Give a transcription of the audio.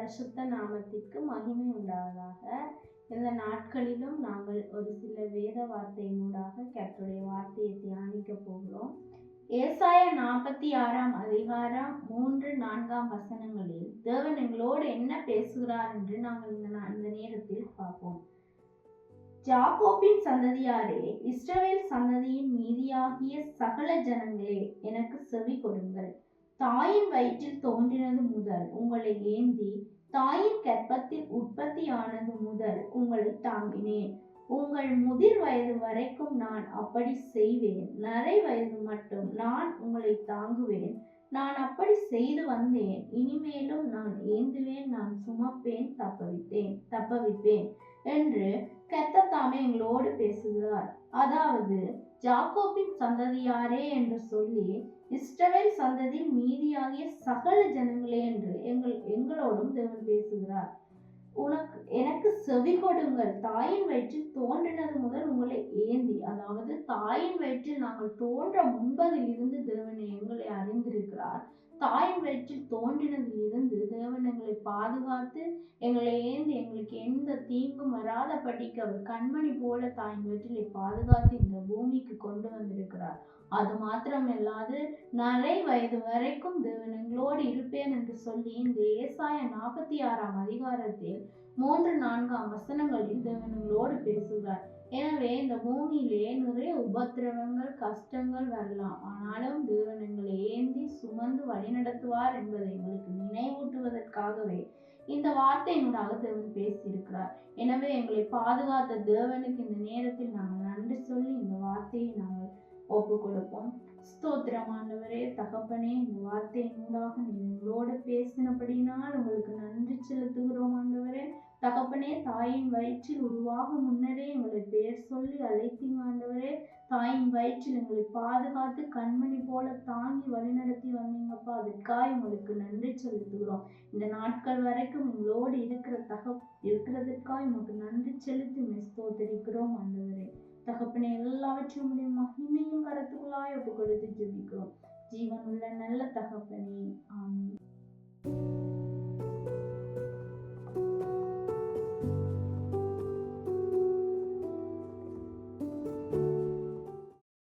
பரிசுத்த நாமத்திற்கு மகிமை உண்டாவதாக. இந்த நாட்களிலும் நாங்கள் ஒரு சில வேத வார்த்தையினூடாக கற்றுடைய வார்த்தையை தியானிக்க போகிறோம். ஏசாய நாற்பத்தி ஆறாம் அதிகாரம் மூன்று நான்காம் வசனங்களில் தேவன் எங்களோடு என்ன பேசுகிறார் என்று நாங்கள் இந்த நா- இந்த நேரத்தில் பார்ப்போம். ஜாகோபின் சந்ததியாரே இஸ்ரவேல் சந்ததியின் மீதியாகிய சகல ஜனங்களே எனக்கு செவி கொடுங்கள். தாயின் வயிற்றில் தோன்றினது முதல் உங்களை ஏந்தி தாயின் கர்ப்பத்தில் உற்பத்தியானது முதல் உங்களை தாங்கினேன். உங்கள் முதிர் வயது வரைக்கும் நான் அப்படி செய்வேன். நரை வயது மட்டும் நான் உங்களை தாங்குவேன். நான் அப்படி செய்து வந்தேன். இனிமேலும் நான் ஏந்துவேன். நான் சுமப்பேன். தப்பவித்தேன். தப்பவிப்பேன் என்று கர்த்தர் எங்களோடு பேசுகிறார். அதாவது ஜாக்கோபின் சந்ததியாரே என்று சொல்லி இஸ்ரவேல் சந்ததி மீதியாகிய சகல ஜனங்களே என்று எங்கள் எங்களோடும் தேவன் பேசுகிறார். உனக்கு எனக்கு செவி கொடுங்கள். தாயின் வயிற்றில் தோன்றினது முதல் உங்களை ஏந்தி அதாவது தாயின் வயிற்றில் நாங்கள் தோன்ற முன்பதில் இருந்து தேவன் எங்களை அறிந்திருக்கிறார். தாய் வயிற்றில் தோன்றினதிலிருந்து தேவன் எங்களை பாதுகாத்து எங்களை ஏந்தி எங்களுக்கு எந்த தீங்கும் வராத படிக்க அவர் கண்மணி போல தாயின் வயிற்றிலை பாதுகாத்து இந்த பூமிக்கு கொண்டு வந்திருக்கிறார். அது மாத்திரமில்லாது நரை வயது வரைக்கும் தேவன் எங்களோடு இருப்பேன் என்று சொல்லி இந்த ஏசாய நாற்பத்தி ஆறாம் அதிகாரத்தில் மூன்று நான்காம் வசனங்களில் தேவன் எங்களோடு பேசுகிறார். எனவே இந்த பூமியிலே நிறைய உபத்திரவங்கள் கஷ்டங்கள் வரலாம். ஆனாலும் தேவன் எங்களை ஏந்தி வழிநடத்துவார் என்பதை எங்களுக்கு நினைவூட்டுவதற்காகவே இந்த வார்த்தையினூடாக தேவன் பேசியிருக்கிறார். எனவே எங்களை பாதுகாத்த தேவனுக்கு இந்த நேரத்தில் நாங்கள் நன்றி சொல்லி இந்த வார்த்தையை நாங்கள் ஒப்பு கொடுப்போம் ஸ்தோத்திரமானவரே தகப்பனே இந்த வார்த்தையினூடாக நீங்கள் எங்களோடு பேசினபடினால் உங்களுக்கு நன்றி செலுத்துகிறோம் ஆண்டவரே. தகப்பனே தாயின் வயிற்றில் உருவாகும் முன்னரே எங்களை பெயர் சொல்லி அழைத்தீங்க ஆண்டவரே. தாயின் வயிற்றில் எங்களை பாதுகாத்து கண்மணி போல தாங்கி வழிநடத்தி வந்தீங்கப்பா. அதற்காக உங்களுக்கு நன்றி செலுத்துகிறோம். இந்த நாட்கள் வரைக்கும் உங்களோடு இருக்கிற தக இருக்கிறதுக்காக உங்களுக்கு நன்றி செலுத்தி மிஸ் தோத்தரிக்கிறோம் ஆண்டவரே. தகப்பனே எல்லாவற்றையும் மகிமையும் கரத்துக்குள்ளாய் ஒப்பு கொடுத்து ஜெபிக்கிறோம். ஜீவனுள்ள நல்ல தகப்பனே. ஆமீன்.